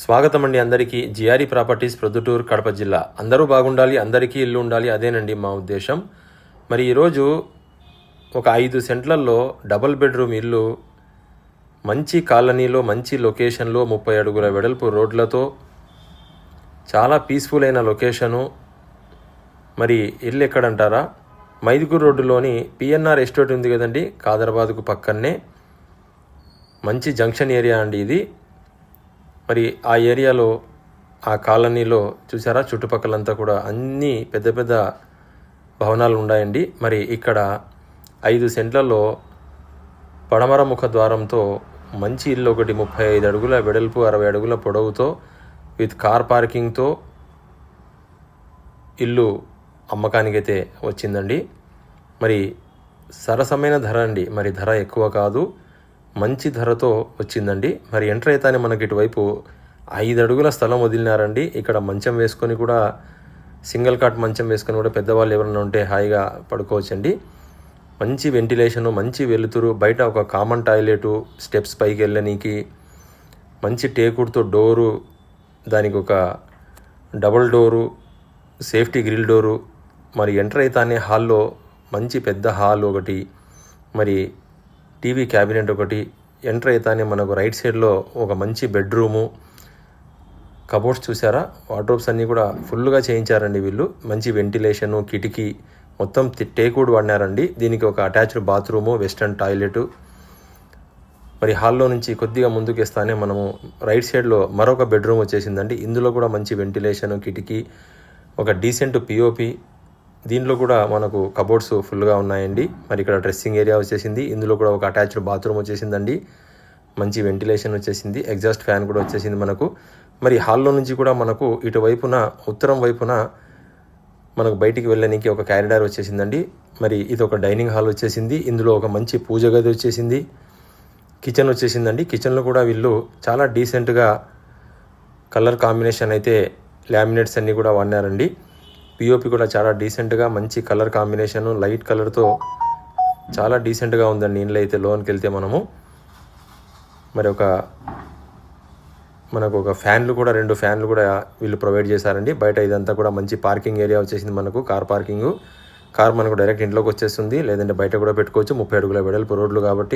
స్వాగతం అండి అందరికీ. జిఆర్ఈ ప్రాపర్టీస్ ప్రొద్దుటూరు కడప జిల్లా. అందరూ బాగుండాలి అందరికీ ఇల్లు ఉండాలి అదేనండి మా ఉద్దేశం. మరి ఈరోజు ఒక ఐదు సెంట్లల్లో డబల్ బెడ్రూమ్ ఇల్లు మంచి కాలనీలో మంచి లొకేషన్లో ముప్పై అడుగుల వెడల్పు రోడ్లతో చాలా పీస్ఫుల్ అయిన లొకేషను. మరి ఇల్లు ఎక్కడంటారా? మైదుకూరు రోడ్డులోని పిఎన్ఆర్ ఎస్టేట్ ఉంది కదండి కాదరాబాద్కు పక్కనే మంచి జంక్షన్ ఏరియా అండి ఇది. మరి ఆ ఏరియాలో ఆ కాలనీలో చూసారా? చుట్టుపక్కలంతా కూడా అన్ని పెద్ద పెద్ద భవనాలు ఉన్నాయండి. మరి ఇక్కడ ఐదు సెంట్లలో పడమర ముఖ ద్వారంతో మంచి ఇల్లు ఒకటి ముప్పై ఐదు అడుగుల వెడల్పు అరవై అడుగుల పొడవుతో విత్ కార్ పార్కింగ్తో ఇల్లు అమ్మకానికైతే వచ్చిందండి. మరి సరసమైన ధర అండి. మరి ధర ఎక్కువ కాదు. మంచి ధరతో వచ్చిందండి. మరి ఎంటర్ అయితేనే మనకి ఇటువైపు ఐదు అడుగుల స్థలం వదిలినారండి. ఇక్కడ మంచం వేసుకొని కూడా సింగిల్ కాట్ మంచం వేసుకొని కూడా పెద్దవాళ్ళు ఎవరైనా ఉంటే హాయిగా పడుకోవచ్చండి. మంచి వెంటిలేషను మంచి వెలుతురు బయట ఒక కామన్ టాయిలెటు స్టెప్స్ పైకి వెళ్ళనీకి మంచి టేకుడుతో డోరు దానికి ఒక double door safety grill door మరి ఎంటర్ అయితేనే హాల్లో మంచి పెద్ద హాల్ ఒకటి. మరి టీవీ క్యాబినెట్ ఒకటి ఎంటర్ అయితేనే మనకు రైట్ సైడ్లో ఒక మంచి బెడ్రూము కబోర్డ్స్ చూసారా? వార్డ్రోబ్స్ అన్నీ కూడా ఫుల్గా చేయించారండి వీళ్ళు. మంచి వెంటిలేషను కిటికీ మొత్తం టేకూడ్ టేకుడ్ వాడినారండి. దీనికి ఒక అటాచ్డ్ బాత్రూము వెస్టర్న్ టాయిలెటు. మరి హాల్లో నుంచి కొద్దిగా ముందుకేస్తానే మనము రైట్ సైడ్లో మరొక బెడ్రూమ్ వచ్చేసిందండి. ఇందులో కూడా మంచి వెంటిలేషన్ కిటికీ ఒక డీసెంట్ పిఓపి దీంట్లో కూడా మనకు కబోర్డ్స్ ఫుల్గా ఉన్నాయండి. మరి ఇక్కడ డ్రెస్సింగ్ ఏరియా వచ్చేసింది. ఇందులో కూడా ఒక అటాచ్డ్ బాత్రూమ్ వచ్చేసిందండి. మంచి వెంటిలేషన్ వచ్చేసింది. ఎగ్జాస్ట్ ఫ్యాన్ కూడా వచ్చేసింది మనకు. మరి హాల్లో నుంచి కూడా మనకు ఇటువైపున ఉత్తరం వైపున మనకు బయటికి వెళ్ళడానికి ఒక క్యారిడార్ వచ్చేసిందండి. మరి ఇది ఒక డైనింగ్ హాల్ వచ్చేసింది. ఇందులో ఒక మంచి పూజ గది వచ్చేసింది. కిచెన్ వచ్చేసిందండి. కిచెన్లో కూడా వీళ్ళు చాలా డీసెంట్గా కలర్ కాంబినేషన్ అయితే లామినేట్స్ అన్నీ కూడా వాడినారండి. పిఓపి కూడా చాలా డీసెంట్గా మంచి కలర్ కాంబినేషన్ లైట్ కలర్తో చాలా డీసెంట్గా ఉందండి. ఇంట్లో అయితే లోన్కి వెళ్తే మనము. మరి ఒక మనకు ఒక ఫ్యాన్లు కూడా రెండు ఫ్యాన్లు కూడా వీళ్ళు ప్రొవైడ్ చేశారండి. బయట ఇదంతా కూడా మంచి పార్కింగ్ ఏరియా వచ్చేసింది మనకు కార్ పార్కింగ్ కార్ మనకు డైరెక్ట్ ఇంట్లోకి వచ్చేస్తుంది. లేదంటే బయట కూడా పెట్టుకోవచ్చు. ముప్పై అడుగుల వెడల్పు రోడ్లు కాబట్టి.